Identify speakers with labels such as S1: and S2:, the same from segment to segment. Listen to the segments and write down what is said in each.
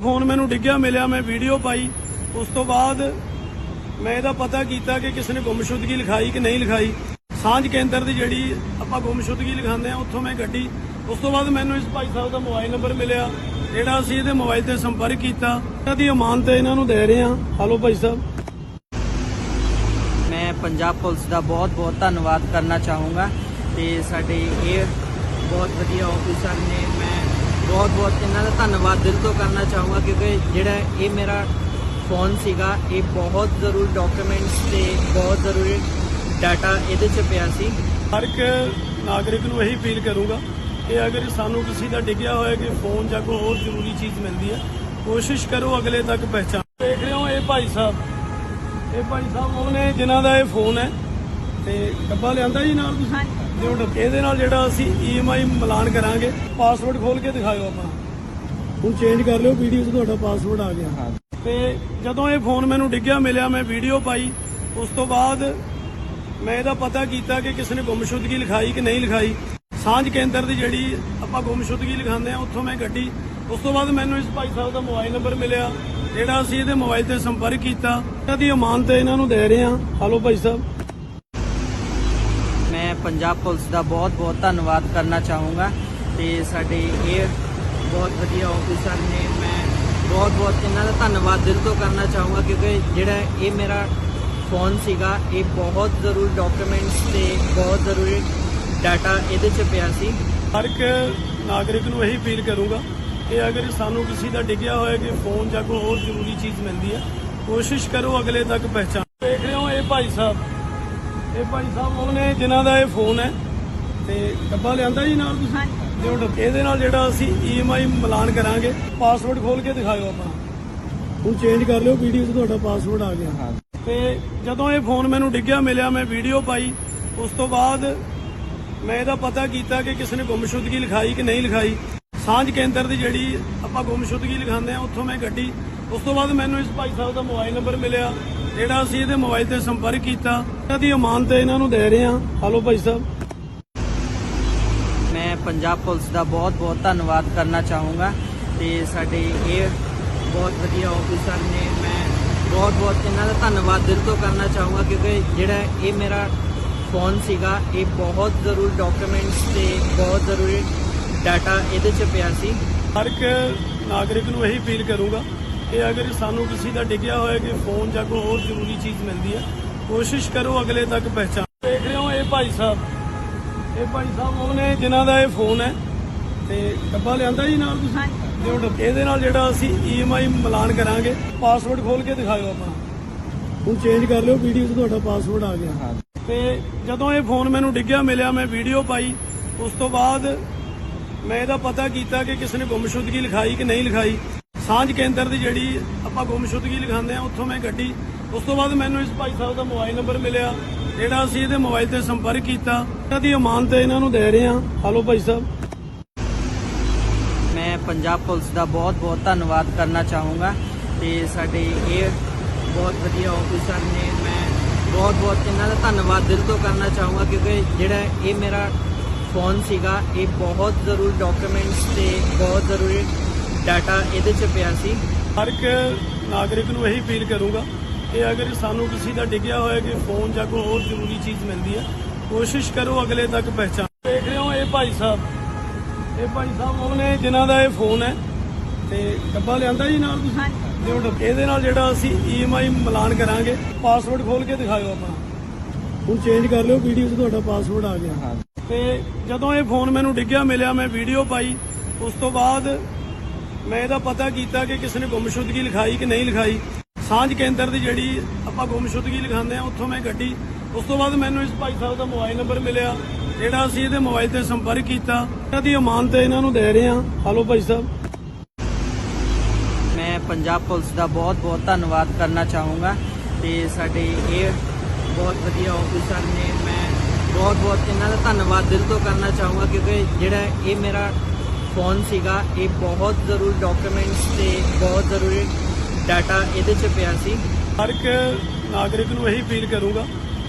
S1: Phone ਮੈਨੂੰ ਡਿੱਗਿਆ, ਮਿਲਿਆ, ਮੈਂ ਵੀਡੀਓ ਪਾਈ। ਉਸ ਤੋਂ ਬਾਅਦ ਮੈਂ ਇਹਦਾ ਪਤਾ ਕੀਤਾ ਕਿ ਕਿਸ ਨੇ ਗੁੰਮਸ਼ੁਦਗੀ ਲਿਖਾਈ ਕਿ ਨਹੀਂ ਲਿਖਾਈ। ਸਾਂਝ ਕੇਂਦਰ ਦੀ ਜਿਹੜੀ ਆਪਾਂ ਗੁੰਮਸ਼ੁਦਗੀ ਲਿਖਾਉਂਦੇ ਆ ਉੱਥੋਂ ਮੈਂ ਗੱਡੀ। ਉਸ ਤੋਂ ਬਾਅਦ ਮੈਨੂੰ ਇਸ ਭਾਈ ਸਾਹਿਬ ਦਾ ਮੋਬਾਈਲ ਨੰਬਰ ਮਿਲਿਆ, ਜਿਹੜਾ ਅਸੀਂ ਇਹਦੇ ਮੋਬਾਈਲ ਤੇ ਸੰਪਰਕ ਕੀਤਾ। ਇਹਨਾਂ ਦੀ ਅਮਾਨਤ ਇਹਨਾਂ ਨੂੰ ਦੇ ਰਹੇ ਹਾਂ। ਹਲੋ ਭਾਈ ਸਾਹਿਬ।
S2: ਮੈਂ ਪੰਜਾਬ ਪੁਲਿਸ ਦਾ ਬਹੁਤ-ਬਹੁਤ ਧੰਨਵਾਦ ਕਰਨਾ ਚਾਹੂੰਗਾ ਤੇ ਸਾਡੇ ਇਹ ਬਹੁਤ ਵਧੀਆ ਆਫੀਸਰ ਨੇ ਮੈਂ ਬਹੁਤ-ਬਹੁਤ ਇਹਨਾਂ ਦਾ ਧੰਨਵਾਦ ਦਿਲ ਤੋਂ ਕਰਨਾ ਚਾਹੂੰਗਾ ਕਿਉਂਕਿ ਜਿਹੜਾ ਇਹ ਮੇਰਾ ਫੋਨ ਸੀਗਾ ਇਹ ਬਹੁਤ ਜ਼ਰੂਰੀ ਡਾਕੂਮੈਂਟਸ ਤੇ ਬਹੁਤ ਜ਼ਰੂਰੀ ਡਾਟਾ ਇਹਦੇ 'ਚ ਪਿਆ ਸੀ।
S1: ਹਰ ਇੱਕ ਨਾਗਰਿਕ ਨੂੰ ਇਹੀ ਅਪੀਲ ਕਰੂੰਗਾ ਕਿ ਅਗਰ ਸਾਨੂੰ ਕਿਸੇ ਦਾ ਡਿੱਗਿਆ ਹੋਇਆ ਕਿ ਫੋਨ ਜਾਂ ਕੋਈ ਹੋਰ ਜ਼ਰੂਰੀ ਚੀਜ਼ ਮਿਲਦੀ ਹੈ ਕੋਸ਼ਿਸ਼ ਕਰੋ ਅਗਲੇ ਤੱਕ ਪਹੁੰਚਾਉਣ। ਦੇਖ ਰਹੇ ਹੋ ਇਹ ਭਾਈ ਸਾਹਿਬ। ਇਹ ਭਾਈ ਸਾਹਿਬ ਉਹ ਨੇ ਜਿਨ੍ਹਾਂ ਦਾ ਇਹ ਫੋਨ ਹੈ ਤੇ ਡੱਬਾ ਲਿਆਂਦਾ ਜੀ ਨਾਲ ਤੁਸੀਂ? ਦਿਓ ਡੱਬਾ ਇਹਦੇ ਨਾਲ ਜਿਹੜਾ ਅਸੀਂ ਈਐਮਆਈ ਮਿਲਾਨ ਕਰਾਂਗੇ ਪਾਸਵਰਡ ਖੋਲ ਕੇ ਦਿਖਾਇਓ ਆਪਣਾ। ਹੁਣ ਚੇਂਜ ਕਰ ਲਿਓ ਵੀਡੀਓ 'ਚ ਤੁਹਾਡਾ ਪਾਸਵਰਡ ਆ ਗਿਆ। ਤੇ ਜਦੋਂ ਇਹ ਫੋਨ ਮੈਨੂੰ ਡਿੱਗਿਆ ਮਿਲਿਆ ਮੈਂ ਵੀਡੀਓ ਪਾਈ ਉਸ ਤੋਂ ਬਾਅਦ ਮੈਂ ਇਹਦਾ ਪਤਾ ਕੀਤਾ ਕਿ ਕਿਸ ਨੇ ਗੁੰਮਸ਼ੁਦਗੀ ਲਿਖਾਈ ਕਿ ਨਹੀਂ ਲਿਖਾਈ। ਸਾਂਝ ਕੇਂਦਰ ਦੀ ਜਿਹੜੀ ਆਪਾਂ ਗੁੰਮਸ਼ੁਦਗੀ ਲਿਖਾਉਂਦੇ ਆ ਉੱਥੋਂ ਮੈਂ ਗੱਡੀ ਉਸ ਤੋਂ ਬਾਅਦ ਮੈਨੂੰ ਇਸ ਭਾਈ ਸਾਹਿਬ ਦਾ ਮੋਬਾਈਲ ਨੰਬਰ ਮਿਲਿਆ ਜਿਹੜਾ ਅਸੀਂ ਇਹਦੇ ਮੋਬਾਈਲ ਤੇ ਸੰਪਰਕ ਕੀਤਾ। ਇਹਨਾਂ ਦੀ ਅਮਾਨਤ ਇਹਨਾਂ ਨੂੰ ਦੇ ਰਹੇ ਹਾਂ। ਹਲੋ ਭਾਈ ਸਾਹਿਬ।
S2: ਪੰਜਾਬ ਪੁਲਿਸ ਦਾ ਬਹੁਤ-ਬਹੁਤ ਧੰਨਵਾਦ ਕਰਨਾ ਚਾਹੂੰਗਾ ਤੇ ਸਾਡੇ ਇਹ ਬਹੁਤ ਵਧੀਆ ਆਫੀਸਰ ਨੇ, ਮੈਂ ਬਹੁਤ-ਬਹੁਤ ਇਹਨਾਂ ਦਾ ਧੰਨਵਾਦ ਦਿਲ ਤੋਂ ਕਰਨਾ ਚਾਹੂੰਗਾ ਕਿਉਂਕਿ ਜਿਹੜਾ ਇਹ ਮੇਰਾ ਫੋਨ ਸੀਗਾ, ਇਹ ਬਹੁਤ ਜ਼ਰੂਰੀ ਡਾਕੂਮੈਂਟਸ ਤੇ ਬਹੁਤ ਜ਼ਰੂਰੀ ਡਾਟਾ ਇਹਦੇ 'ਚ ਪਿਆ ਸੀ।
S1: ਹਰ ਇੱਕ ਨਾਗਰਿਕ ਨੂੰ ਇਹੀ ਫੀਲ ਕਰੂੰਗਾ ਕਿ ਅਗਰ ਸਾਨੂੰ ਕਿਸੇ ਦਾ ਡਿੱਗਿਆ ਹੋਇਆ ਕਿ ਫੋਨ ਜਾਂ ਕੋਈ ਹੋਰ ਜ਼ਰੂਰੀ ਚੀਜ਼ ਮਿਲਦੀ ਹੈ, ਕੋਸ਼ਿਸ਼ ਕਰੋ ਅਗਲੇ ਤੱਕ ਪਹੁੰਚਾਉਣ ਦੇਖ ਰਹੇ ਹੋ ਇਹ ਭਾਈ ਸਾਹਿਬ ਇਹ ਭਾਈ ਸਾਹਿਬ ਉਹ ਨੇ ਜਿਨ੍ਹਾਂ ਦਾ ਇਹ ਫੋਨ ਹੈ ਤੇ ਡੱਬਾ ਲਿਆਂਦਾ ਜੀ ਨਾਲ ਤੁਸੀਂ? ਦਿਓ ਡੱਬਾ। ਇਹਦੇ ਨਾਲ ਜਿਹੜਾ ਅਸੀਂ ਈਐਮਆਈ ਮਿਲਾਨ ਕਰਾਂਗੇ। ਪਾਸਵਰਡ ਖੋਲ ਕੇ ਦਿਖਾਇਓ ਆਪਣਾ ਹੁਣ ਚੇਂਜ ਕਰ ਲਿਓ ਵੀਡੀਓ 'ਚ ਤੁਹਾਡਾ ਪਾਸਵਰਡ ਆ ਗਿਆ। ਤੇ ਜਦੋਂ ਇਹ ਫੋਨ ਮੈਨੂੰ ਡਿੱਗਿਆ ਮਿਲਿਆ ਮੈਂ ਵੀਡੀਓ ਪਾਈ। ਉਸ ਤੋਂ ਬਾਅਦ ਮੈਂ ਇਹਦਾ ਪਤਾ ਕੀਤਾ ਕਿ ਕਿਸ ਨੇ ਗੁੰਮਸ਼ੁਦਗੀ ਲਿਖਾਈ ਕਿ ਨਹੀਂ ਲਿਖਾਈ। ਸਾਂਝ ਕੇਂਦਰ ਦੀ ਜਿਹੜੀ ਆਪਾਂ ਗੁੰਮਸ਼ੁਦਗੀ ਲਿਖਾਉਂਦੇ ਆ ਉੱਥੋਂ ਮੈਂ ਗੱਡੀ। ਉਸ ਤੋਂ ਬਾਅਦ ਮੈਨੂੰ ਇਸ ਭਾਈ ਸਾਹਿਬ ਦਾ ਮੋਬਾਈਲ ਨੰਬਰ ਮਿਲਿਆ। ਜਿਹੜਾ ਅਸੀਂ ਇਹਦੇ ਮੋਬਾਈਲ ਤੇ ਸੰਪਰਕ ਕੀਤਾ ਇਹਨਾਂ ਦੀ ਅਮਾਨਤ ਇਹਨਾਂ ਨੂੰ ਦੇ ਰਹੇ ਹਾਂ। ਹਲੋ ਭਾਈ ਸਾਹਿਬ।
S2: ਮੈਂ ਪੰਜਾਬ ਪੁਲਿਸ ਦਾ ਬਹੁਤ-ਬਹੁਤ ਧੰਨਵਾਦ ਕਰਨਾ ਚਾਹੂੰਗਾ ਤੇ ਸਾਡੇ ਇਹ ਬਹੁਤ ਵਧੀਆ ਆਫੀਸਰ ਨੇ ਮੈਂ ਬਹੁਤ-ਬਹੁਤ ਇਹਨਾਂ ਦਾ ਧੰਨਵਾਦ ਦਿਲ ਤੋਂ ਕਰਨਾ ਚਾਹੂੰਗਾ ਕਿਉਂਕਿ ਜਿਹੜਾ ਇਹ ਮੇਰਾ ਫੋਨ ਸੀਗਾ ਇਹ ਬਹੁਤ ਜ਼ਰੂਰੀ ਡਾਕੂਮੈਂਟਸ ਤੇ ਬਹੁਤ ਜ਼ਰੂਰੀ ਡਾਟਾ ਇਹਦੇ 'ਚ ਪਿਆ ਸੀ।
S1: ਹਰ ਇੱਕ ਨਾਗਰਿਕ ਨੂੰ ਇਹੀ ਅਪੀਲ ਕਰੂੰਗਾ ਕਿ ਅਗਰ ਸਾਨੂੰ ਕਿਸੇ ਦਾ ਡਿੱਗਿਆ ਹੋਇਆ ਕਿ ਫੋਨ ਜਾਂ ਕੋਈ ਹੋਰ ਜ਼ਰੂਰੀ ਚੀਜ਼ ਮਿਲਦੀ ਹੈ ਕੋਸ਼ਿਸ਼ ਕਰੋ ਅਗਲੇ ਤੱਕ ਪਹੁੰਚਾਉਣ ਦੇਖ ਰਹੇ ਹੋ ਇਹ ਭਾਈ ਸਾਹਿਬ। ਇਹ ਭਾਈ ਸਾਹਿਬ ਉਹ ਨੇ ਜਿਨ੍ਹਾਂ ਦਾ ਇਹ ਫੋਨ ਹੈ ਤੇ ਡੱਬਾ ਲਿਆਂਦਾ ਜੀ ਨਾਲ ਤੁਸੀਂ? ਦਿਓ ਡੱਬਾ। ਇਹਦੇ ਨਾਲ ਜਿਹੜਾ ਅਸੀਂ ਈਐਮਆਈ ਮਿਲਾਨ ਕਰਾਂਗੇ। ਪਾਸਵਰਡ ਖੋਲ ਕੇ ਦਿਖਾਇਓ ਆਪਣਾ ਹੁਣ ਚੇਂਜ ਕਰ ਲਿਓ ਵੀਡੀਓ 'ਚ ਤੁਹਾਡਾ ਪਾਸਵਰਡ ਆ ਗਿਆ। ਤੇ ਜਦੋਂ ਇਹ ਫੋਨ ਮੈਨੂੰ ਡਿੱਗਿਆ ਮਿਲਿਆ ਮੈਂ ਵੀਡੀਓ ਪਾਈ ਉਸ ਤੋਂ ਬਾਅਦ ਮੈਂ ਇਹਦਾ ਪਤਾ ਕੀਤਾ ਕਿ ਕਿਸ ਨੇ ਗੁੰਮਸ਼ੁਦਗੀ ਲਿਖਾਈ ਕਿ ਨਹੀਂ ਲਿਖਾਈ। ਸਾਂਝ ਕੇਂਦਰ ਦੀ ਜਿਹੜੀ ਆਪਾਂ ਗੁੰਮਸ਼ੁਦਗੀ ਲਿਖਾਉਂਦੇ ਆ ਉੱਥੋਂ ਮੈਂ ਗੱਡੀ, ਉਸ ਤੋਂ ਬਾਅਦ ਮੈਨੂੰ ਇਸ ਭਾਈ ਸਾਹਿਬ ਦਾ ਮੋਬਾਈਲ ਨੰਬਰ ਮਿਲਿਆ, ਜਿਹੜਾ ਅਸੀਂ ਇਹਦੇ ਮੋਬਾਈਲ ਤੇ ਸੰਪਰਕ ਕੀਤਾ। ਇਹਨਾਂ ਦੀ ਅਮਾਨਤ ਇਹਨਾਂ ਨੂੰ ਦੇ ਰਹੇ ਹਾਂ। ਹਲੋ ਭਾਈ ਸਾਹਿਬ।
S2: ਮੈਂ ਪੰਜਾਬ ਪੁਲਿਸ ਦਾ ਬਹੁਤ-ਬਹੁਤ ਧੰਨਵਾਦ ਕਰਨਾ ਚਾਹੂੰਗਾ ਤੇ ਸਾਡੇ ਇਹ ਬਹੁਤ ਵਧੀਆ ਆਫੀਸਰ ਨੇ ਮੈਂ ਬਹੁਤ-ਬਹੁਤ ਇਹਨਾਂ ਦਾ ਧੰਨਵਾਦ ਦਿਲ ਤੋਂ ਕਰਨਾ ਚਾਹੂੰਗਾ ਕਿਉਂਕਿ ਜਿਹੜਾ ਇਹ ਮੇਰਾ ਫੋਨ ਸੀਗਾ, ਇਹ ਬਹੁਤ ਜ਼ਰੂਰੀ ਡਾਕੂਮੈਂਟਸ ਤੇ ਬਹੁਤ ਜ਼ਰੂਰੀ ਡਾਟਾ ਇਹਦੇ 'ਚ ਪਿਆ ਸੀ।
S1: ਹਰ ਇੱਕ ਨਾਗਰਿਕ ਨੂੰ ਇਹੀ ਅਪੀਲ ਕਰੂੰਗਾ ਕਿ ਅਗਰ ਸਾਨੂੰ ਕਿਸੇ ਦਾ ਡਿੱਗਿਆ ਹੋਇਆ ਕਿ ਫੋਨ ਜਾਂ ਕੋਈ ਹੋਰ ਜ਼ਰੂਰੀ ਚੀਜ਼ ਮਿਲਦੀ ਹੈ ਕੋਸ਼ਿਸ਼ ਕਰੋ ਅਗਲੇ ਤੱਕ ਪਹੁੰਚਾਉਣ। ਦੇਖ ਰਹੇ ਹੋ ਇਹ ਭਾਈ ਸਾਹਿਬ। ਇਹ ਭਾਈ ਸਾਹਿਬ ਉਹ ਨੇ ਜਿਨ੍ਹਾਂ ਦਾ ਇਹ ਫੋਨ ਹੈ ਤੇ ਡੱਬਾ ਲਿਆਂਦਾ ਜੀ ਨਾਲ ਤੁਸੀਂ? ਦਿਓ ਡੱਬਾ। ਇਹਦੇ ਨਾਲ ਜਿਹੜਾ ਅਸੀਂ ਈਐਮਆਈ ਮਿਲਾਨ ਕਰਾਂਗੇ। ਪਾਸਵਰਡ ਖੋਲ ਕੇ ਦਿਖਾਇਓ ਆਪਣਾ। ਹੁਣ ਚੇਂਜ ਕਰ ਲਿਓ ਵੀਡੀਓ 'ਚ ਤੁਹਾਡਾ ਪਾਸਵਰਡ ਆ ਗਿਆ। ਤੇ ਜਦੋਂ ਇਹ ਫੋਨ ਮੈਨੂੰ ਡਿੱਗਿਆ ਮਿਲਿਆ ਮੈਂ ਵੀਡੀਓ ਪਾਈ ਉਸ ਤੋਂ ਬਾਅਦ ਮੈਂ ਇਹਦਾ ਪਤਾ ਕੀਤਾ ਕਿ ਕਿਸ ਨੇ ਗੁੰਮਸ਼ੁਦਗੀ ਲਿਖਾਈ ਕਿ ਨਹੀਂ ਲਿਖਾਈ। ਸਾਂਝ ਕੇਂਦਰ ਦੀ ਜਿਹੜੀ ਆਪਾਂ ਗੁੰਮਸ਼ੁਦਗੀ ਲਿਖਾਉਂਦੇ ਆ ਉੱਥੋਂ ਮੈਂ ਗੱਡੀ, ਉਸ ਤੋਂ ਬਾਅਦ ਮੈਨੂੰ ਇਸ ਭਾਈ ਸਾਹਿਬ ਦਾ ਮੋਬਾਈਲ ਨੰਬਰ ਮਿਲਿਆ, ਜਿਹੜਾ ਅਸੀਂ ਇਹਦੇ ਮੋਬਾਈਲ ਤੇ ਸੰਪਰਕ ਕੀਤਾ। ਇਹਨਾਂ ਦੀ ਅਮਾਨਤ ਇਹਨਾਂ ਨੂੰ ਦੇ ਰਹੇ ਹਾਂ। ਹਲੋ ਭਾਈ ਸਾਹਿਬ।
S2: ਮੈਂ ਪੰਜਾਬ ਪੁਲਿਸ ਦਾ ਬਹੁਤ-ਬਹੁਤ ਧੰਨਵਾਦ ਕਰਨਾ ਚਾਹੂੰਗਾ ਤੇ ਸਾਡੇ ਇਹ ਬਹੁਤ ਵਧੀਆ ਆਫੀਸਰ ਨੇ ਮੈਂ ਬਹੁਤ-ਬਹੁਤ ਇਹਨਾਂ ਦਾ ਧੰਨਵਾਦ ਦਿਲ ਤੋਂ ਕਰਨਾ ਚਾਹੂੰਗਾ, ਕਿਉਂਕਿ ਜਿਹੜਾ ਇਹ ਮੇਰਾ ਫੋਨ ਸੀਗਾ ਇਹ ਬਹੁਤ ਜ਼ਰੂਰੀ ਡਾਕੂਮੈਂਟਸ ਤੇ ਬਹੁਤ ਜ਼ਰੂਰੀ ਡਾਟਾ ਇਹਦੇ 'ਚ ਪਿਆ ਸੀ।
S1: ਹਰ ਇੱਕ ਨਾਗਰਿਕ ਨੂੰ ਇਹੀ ਅਪੀਲ ਕਰੂੰਗਾ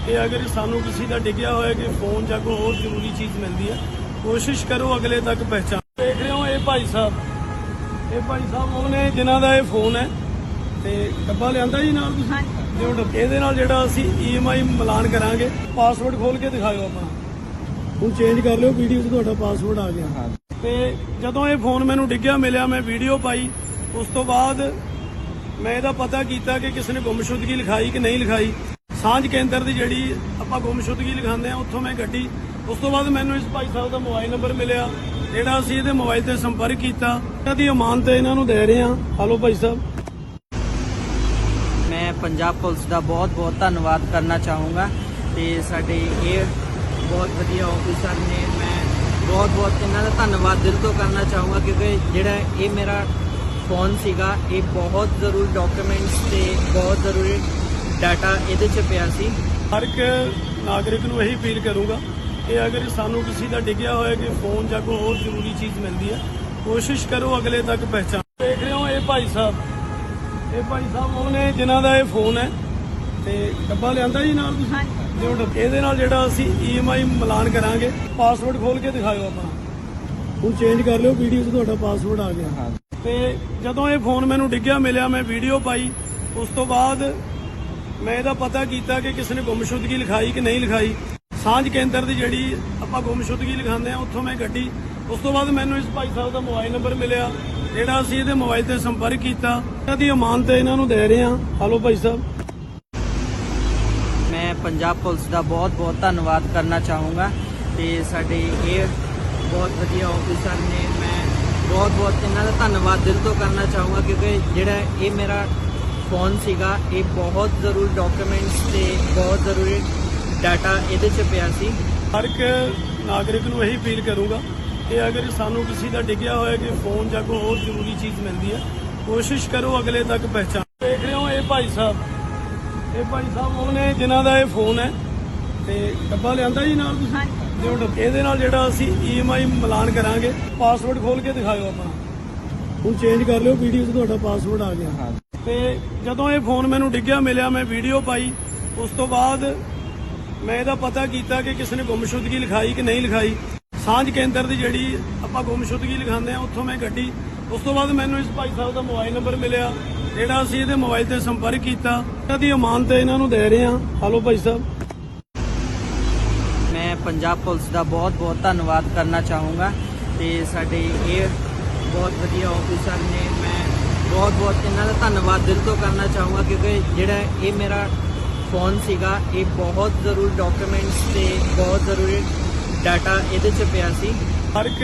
S1: ਕਿ ਅਗਰ ਸਾਨੂੰ ਕਿਸੇ ਦਾ ਡਿੱਗਿਆ ਹੋਇਆ ਕਿ ਫੋਨ ਜਾਂ ਕੋਈ ਹੋਰ ਜ਼ਰੂਰੀ ਚੀਜ਼ ਮਿਲਦੀ ਹੈ ਕੋਸ਼ਿਸ਼ ਕਰੋ ਅਗਲੇ ਤੱਕ ਪਹੁੰਚਾਉਣ। ਦੇਖ ਰਹੇ ਹੋ ਇਹ ਭਾਈ ਸਾਹਿਬ। ਇਹ ਭਾਈ ਸਾਹਿਬ ਉਹ ਨੇ ਜਿਨ੍ਹਾਂ ਦਾ ਇਹ ਫੋਨ ਹੈ ਤੇ ਡੱਬਾ ਲਿਆਂਦਾ ਜੀ ਨਾਲ ਤੁਸੀਂ? ਤੇ ਉਹ ਡੱਬੇ ਦੇ ਨਾਲ ਜਿਹੜਾ ਅਸੀਂ EMI ਮਿਲਾਨ ਕਰਾਂਗੇ ਪਾਸਵਰਡ ਖੋਲ ਕੇ ਦਿਖਾਇਓ ਆਪਣਾ ਹੁਣ ਚੇਂਜ ਕਰ ਲਿਓ ਵੀਡੀਓ 'ਚ ਤੁਹਾਡਾ ਪਾਸਵਰਡ ਆ ਗਿਆ। ਤੇ ਜਦੋਂ ਇਹ ਫੋਨ ਮੈਨੂੰ ਡਿੱਗਿਆ, ਮਿਲਿਆ, ਮੈਂ ਵੀਡੀਓ ਪਾਈ, ਉਸ ਤੋਂ ਬਾਅਦ ਮੈਂ ਇਹਦਾ ਪਤਾ ਕੀਤਾ ਕਿ ਕਿਸੇ ਨੇ ਗੁੰਮਸ਼ੁਦਗੀ ਲਿਖਾਈ ਕਿ ਨਹੀਂ ਲਿਖਾਈ। ਸਾਂਝ ਕੇਂਦਰ ਦੀ ਜਿਹੜੀ ਆਪਾਂ ਗੁੰਮਸ਼ੁਦਗੀ ਲਿਖਾਉਂਦੇ ਆ ਉੱਥੋਂ ਮੈਂ ਗੱਡੀ, ਉਸ ਤੋਂ ਬਾਅਦ ਮੈਨੂੰ ਇਸ ਭਾਈ ਸਾਹਿਬ ਦਾ ਮੋਬਾਈਲ ਨੰਬਰ ਮਿਲਿਆ, ਜਿਹੜਾ ਅਸੀਂ ਇਹਦੇ ਮੋਬਾਈਲ ਤੇ ਸੰਪਰਕ ਕੀਤਾ। ਇਹਨਾਂ ਦੀ ਅਮਾਨਤ ਇਹਨਾਂ ਨੂੰ ਦੇ ਰਹੇ ਹਾਂ। ਹਲੋ ਭਾਈ ਸਾਹਿਬ।
S2: ਮੈਂ ਪੰਜਾਬ ਪੁਲਿਸ ਦਾ ਬਹੁਤ ਬਹੁਤ ਧੰਨਵਾਦ ਕਰਨਾ ਚਾਹੂੰਗਾ ਤੇ ਸਾਡੇ ਇਹ ਬਹੁਤ ਵਧੀਆ ਆਫੀਸਰ ਨੇ ਬਹੁਤ ਬਹੁਤ ਇਹਨਾਂ ਦਾ ਧੰਨਵਾਦ ਦਿਲ ਤੋਂ ਕਰਨਾ ਚਾਹੂੰਗਾ ਕਿਉਂਕਿ ਜਿਹੜਾ ਇਹ ਮੇਰਾ ਫੋਨ ਸੀਗਾ ਇਹ ਬਹੁਤ ਜ਼ਰੂਰੀ ਡਾਕੂਮੈਂਟਸ ਤੇ ਬਹੁਤ ਜ਼ਰੂਰੀ ਡਾਟਾ ਇਹਦੇ 'ਚ ਪਿਆ ਸੀ।
S1: ਹਰ ਇੱਕ ਨਾਗਰਿਕ ਨੂੰ ਇਹੀ ਅਪੀਲ ਕਰੂੰਗਾ ਕਿ ਅਗਰ ਸਾਨੂੰ ਕਿਸੇ ਦਾ ਡਿੱਗਿਆ ਹੋਇਆ ਕਿ ਫੋਨ ਜਾਂ ਕੋਈ ਹੋਰ ਜ਼ਰੂਰੀ ਚੀਜ਼ ਮਿਲਦੀ ਹੈ ਕੋਸ਼ਿਸ਼ ਕਰੋ ਅਗਲੇ ਤੱਕ ਪਹੁੰਚਾਉਣ। ਦੇਖ ਰਹੇ ਹੋ ਇਹ ਭਾਈ ਸਾਹਿਬ। ਇਹ ਭਾਈ ਸਾਹਿਬ ਉਹ ਨੇ ਜਿਨ੍ਹਾਂ ਦਾ ਇਹ ਫੋਨ ਹੈ ਤੇ ਡੱਬਾ ਲਿਆਂਦਾ ਜੀ ਨਾਲ ਤੁਸੀਂ? ਤੇ ਉਹ ਡੱਬੇ? ਦੇ ਨਾਲ ਜਿਹੜਾ ਅਸੀਂ EMI ਮਿਲਾਨ ਕਰਾਂਗੇ ਪਾਸਵਰਡ ਖੋਲ ਕੇ ਦਿਖਾਇਓ ਆਪਣਾ। ਹੁਣ ਚੇਂਜ ਕਰ ਲਿਓ ਵੀਡੀਓ 'ਚ ਤੁਹਾਡਾ ਪਾਸਵਰਡ ਆ ਗਿਆ। ਤੇ ਜਦੋਂ ਇਹ ਫੋਨ ਮੈਨੂੰ ਡਿੱਗਿਆ ਮਿਲਿਆ ਮੈਂ ਵੀਡੀਓ ਪਾਈ ਉਸ ਤੋਂ ਬਾਅਦ ਮੈਂ ਇਹਦਾ ਪਤਾ ਕੀਤਾ ਕਿ ਕਿਸੇ ਨੇ ਗੁੰਮਸ਼ੁਦਗੀ ਲਿਖਾਈ ਕਿ ਨਹੀਂ ਲਿਖਾਈ। ਸਾਂਝ ਕੇਂਦਰ ਦੀ ਜਿਹੜੀ ਆਪਾਂ ਗੁੰਮਸ਼ੁਦਗੀ ਲਿਖਾਉਂਦੇ ਆ ਉੱਥੋਂ ਮੈਂ ਗੱਡੀ ਉਸ ਤੋਂ ਬਾਅਦ ਮੈਨੂੰ ਇਸ ਭਾਈ ਸਾਹਿਬ ਦਾ ਮੋਬਾਈਲ ਨੰਬਰ ਮਿਲਿਆ ਜਿਹੜਾ ਅਸੀਂ ਇਹਦੇ ਮੋਬਾਈਲ ਤੇ ਸੰਪਰਕ ਕੀਤਾ। ਇਹਨਾਂ ਦੀ ਅਮਾਨਤ ਇਹਨਾਂ ਨੂੰ ਦੇ ਰਹੇ ਹਾਂ। ਹਲੋ ਭਾਈ ਸਾਹਿਬ।
S2: ਪੰਜਾਬ ਪੁਲਿਸ ਦਾ ਬਹੁਤ ਬਹੁਤ ਧੰਨਵਾਦ ਕਰਨਾ ਚਾਹੂੰਗਾ ਤੇ ਸਾਡੇ ਇਹ ਬਹੁਤ ਵਧੀਆ ਆਫੀਸਰ ਨੇ, ਮੈਂ ਬਹੁਤ ਬਹੁਤ ਇਹਨਾਂ ਦਾ ਧੰਨਵਾਦ ਦਿਲ ਤੋਂ ਕਰਨਾ ਚਾਹੂੰਗਾ ਕਿਉਂਕਿ ਜਿਹੜਾ ਇਹ ਮੇਰਾ ਫੋਨ ਸੀਗਾ, ਇਹ ਬਹੁਤ ਜ਼ਰੂਰੀ ਡਾਕੂਮੈਂਟਸ ਤੇ ਬਹੁਤ ਜ਼ਰੂਰੀ ਡਾਟਾ ਇਹਦੇ 'ਚ ਪਿਆ ਸੀ।
S1: ਹਰ ਇੱਕ ਨਾਗਰਿਕ ਨੂੰ ਇਹੀ ਫੀਲ ਕਰੂੰਗਾ ਕਿ ਅਗਰ ਸਾਨੂੰ ਕਿਸੇ ਦਾ ਡਿੱਗਿਆ ਹੋਇਆ ਕਿ ਫੋਨ ਜਾਂ ਕੋਈ ਹੋਰ ਜ਼ਰੂਰੀ ਚੀਜ਼ ਮਿਲਦੀ ਹੈ, ਕੋਸ਼ਿਸ਼ ਕਰੋ ਅਗਲੇ ਤੱਕ ਪਹੁੰਚਾਉਣ। ਦੇਖ ਰਹੇ ਹੋ ਇਹ ਭਾਈ ਸਾਹਿਬ ਇਹ ਭਾਈ ਸਾਹਿਬ ਉਹ ਨੇ ਜਿਨ੍ਹਾਂ ਦਾ ਇਹ ਫੋਨ ਹੈ ਤੇ ਡੱਬਾ ਲਿਆਂਦਾ ਜੀ ਨਾਲ ਤੁਸੀਂ? ਤੇ ਉਹ ਡੱਬੇ ਦੇ ਨਾਲ ਜਿਹੜਾ ਅਸੀਂ EMI ਮਿਲਾਨ ਕਰਾਂਗੇ ਪਾਸਵਰਡ ਖੋਲ ਕੇ ਦਿਖਾਇਓ ਆਪਣਾ। ਹੁਣ ਚੇਂਜ ਕਰ ਲਿਓ ਵੀਡੀਓ 'ਚ ਤੁਹਾਡਾ ਪਾਸਵਰਡ ਆ ਗਿਆ। ਤੇ ਜਦੋਂ ਇਹ ਫੋਨ ਮੈਨੂੰ ਡਿੱਗਿਆ ਮਿਲਿਆ ਮੈਂ ਵੀਡੀਓ ਪਾਈ ਉਸ ਤੋਂ ਬਾਅਦ ਮੈਂ ਇਹਦਾ ਪਤਾ ਕੀਤਾ ਕਿ ਕਿਸੇ ਨੇ ਗੁੰਮਸ਼ੁਦਗੀ ਲਿਖਾਈ ਕਿ ਨਹੀਂ ਲਿਖਾਈ। ਸਾਂਝ ਕੇਂਦਰ ਦੀ ਜਿਹੜੀ ਆਪਾਂ ਗੁੰਮਸ਼ੁਦਗੀ ਲਿਖਾਉਂਦੇ ਆ ਉੱਥੋਂ ਮੈਂ ਗੱਡੀ ਉਸ ਤੋਂ ਬਾਅਦ ਮੈਨੂੰ ਇਸ ਭਾਈ ਸਾਹਿਬ ਦਾ ਮੋਬਾਈਲ ਨੰਬਰ ਮਿਲਿਆ ਜਿਹੜਾ ਅਸੀਂ ਇਹਦੇ ਮੋਬਾਈਲ ਤੇ ਸੰਪਰਕ ਕੀਤਾ। ਇਹਨਾਂ ਦੀ ਅਮਾਨਤ ਇਹਨਾਂ ਨੂੰ ਦੇ ਰਹੇ ਹਾਂ। ਹਲੋ ਭਾਈ ਸਾਹਿਬ।
S2: ਮੈਂ ਪੰਜਾਬ ਪੁਲਿਸ ਦਾ ਬਹੁਤ ਬਹੁਤ ਧੰਨਵਾਦ ਕਰਨਾ ਚਾਹੂੰਗਾ ਤੇ ਸਾਡੇ ਇਹ ਬਹੁਤ ਵਧੀਆ ਆਫੀਸਰ ਨੇ ਮੈਂ ਬਹੁਤ ਬਹੁਤ ਇਹਨਾਂ ਦਾ ਧੰਨਵਾਦ ਦਿਲ ਤੋਂ ਕਰਨਾ ਚਾਹੂੰਗਾ ਕਿਉਂਕਿ ਜਿਹੜਾ ਇਹ ਮੇਰਾ ਫੋਨ ਸੀਗਾ ਇਹ ਬਹੁਤ ਜ਼ਰੂਰੀ ਡਾਕੂਮੈਂਟਸ ਤੇ ਬਹੁਤ ਜ਼ਰੂਰੀ ਡਾਟਾ ਇਹਦੇ 'ਚ ਪਿਆ ਸੀ।
S1: ਹਰ ਇੱਕ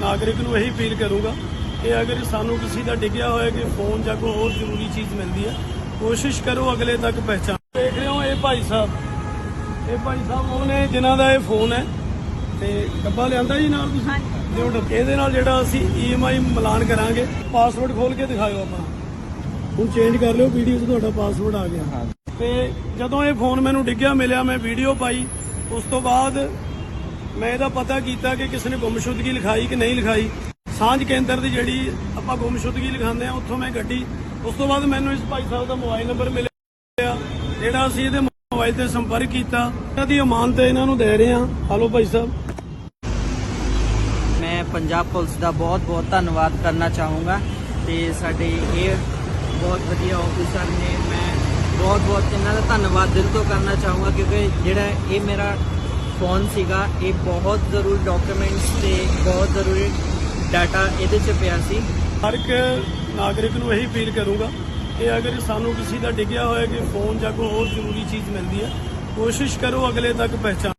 S1: ਨਾਗਰਿਕ ਨੂੰ ਇਹੀ ਅਪੀਲ ਕਰੂੰਗਾ ਕਿ ਅਗਰ ਸਾਨੂੰ ਕਿਸੇ ਦਾ ਡਿੱਗਿਆ ਹੋਇਆ ਕਿ ਫੋਨ ਜਾਂ ਕੋਈ ਹੋਰ ਜ਼ਰੂਰੀ ਚੀਜ਼ ਮਿਲਦੀ ਹੈ ਕੋਸ਼ਿਸ਼ ਕਰੋ ਅਗਲੇ ਤੱਕ ਪਹੁੰਚਾਉਣ ਦੇਖ ਰਹੇ ਹੋ ਇਹ ਭਾਈ ਸਾਹਿਬ। ਇਹ ਭਾਈ ਸਾਹਿਬ ਉਹ ਨੇ ਜਿਨ੍ਹਾਂ ਦਾ ਇਹ ਫੋਨ ਹੈ ਤੇ ਡੱਬਾ ਲਿਆਂਦਾ ਜੀ ਨਾਲ ਤੁਸੀਂ? ਤੇ ਉਹ ਡੱਬੇ। ਦੇ ਨਾਲ ਜਿਹੜਾ ਅਸੀਂ EMI ਮਿਲਾਨ ਕਰਾਂਗੇ। ਪਾਸਵਰਡ ਖੋਲ ਕੇ ਦਿਖਾਇਓ ਆਪਣਾ ਹੁਣ ਚੇਂਜ ਕਰ ਲਿਓ ਵੀਡੀਓ 'ਚ ਤੁਹਾਡਾ ਪਾਸਵਰਡ ਆ ਗਿਆ। ਤੇ ਜਦੋਂ ਇਹ ਫੋਨ ਮੈਨੂੰ ਡਿੱਗਿਆ ਮਿਲਿਆ ਮੈਂ ਵੀਡੀਓ ਪਾਈ। ਉਸ ਤੋਂ ਬਾਅਦ ਮੈਂ ਇਹਦਾ ਪਤਾ ਕੀਤਾ ਕਿ ਕਿਸੇ ਨੇ ਗੁੰਮਸ਼ੁਦਗੀ ਲਿਖਾਈ ਕਿ ਨਹੀਂ ਲਿਖਾਈ। ਸਾਂਝ ਕੇਂਦਰ ਦੀ ਜਿਹੜੀ ਆਪਾਂ ਗੁੰਮਸ਼ੁਦਗੀ ਲਿਖਾਉਂਦੇ ਆ ਉੱਥੋਂ ਮੈਂ ਗੱਡੀ ਉਸ ਤੋਂ ਬਾਅਦ ਮੈਨੂੰ ਇਸ ਭਾਈ ਸਾਹਿਬ ਦਾ ਮੋਬਾਈਲ ਨੰਬਰ ਮਿਲਿਆ। ਜਿਹੜਾ ਅਸੀਂ ਇਹਦੇ ਮੋਬਾਈਲ ਤੇ ਸੰਪਰਕ ਕੀਤਾ ਇਹਨਾਂ ਦੀ ਅਮਾਨਤ ਇਹਨਾਂ ਨੂੰ ਦੇ ਰਹੇ ਹਾਂ। ਹਲੋ ਭਾਈ ਸਾਹਿਬ।
S2: ਮੈਂ ਪੰਜਾਬ ਪੁਲਿਸ ਦਾ ਬਹੁਤ ਬਹੁਤ ਧੰਨਵਾਦ ਕਰਨਾ ਚਾਹੂੰਗਾ ਤੇ ਸਾਡੇ ਇਹ ਬਹੁਤ ਵਧੀਆ ਆਫੀਸਰ ਨੇ। ਮੈਂ ਬਹੁਤ ਬਹੁਤ ਇਹਨਾਂ ਦਾ ਧੰਨਵਾਦ ਦਿਲ ਤੋਂ ਕਰਨਾ ਚਾਹੂੰਗਾ ਕਿਉਂਕਿ ਜਿਹੜਾ ਇਹ ਮੇਰਾ ਫੋਨ ਸੀਗਾ ਇਹ ਬਹੁਤ ਜ਼ਰੂਰੀ ਡਾਕੂਮੈਂਟਸ ਤੇ ਬਹੁਤ ਜ਼ਰੂਰੀ ਡਾਟਾ ਇਹਦੇ 'ਚ ਪਿਆ ਸੀ।
S1: ਹਰ ਇੱਕ ਨਾਗਰਿਕ ਨੂੰ ਇਹੀ ਅਪੀਲ ਕਰੂੰਗਾ ਕਿ ਅਗਰ ਸਾਨੂੰ ਕਿਸੇ ਦਾ ਡਿੱਗਿਆ ਹੋਇਆ ਕਿ ਫੋਨ ਜਾਂ ਕੋਈ ਹੋਰ ਜ਼ਰੂਰੀ ਚੀਜ਼ ਮਿਲਦੀ ਹੈ, ਕੋਸ਼ਿਸ਼ ਕਰੋ ਅਗਲੇ ਤੱਕ ਪਹੁੰਚਾਉਣ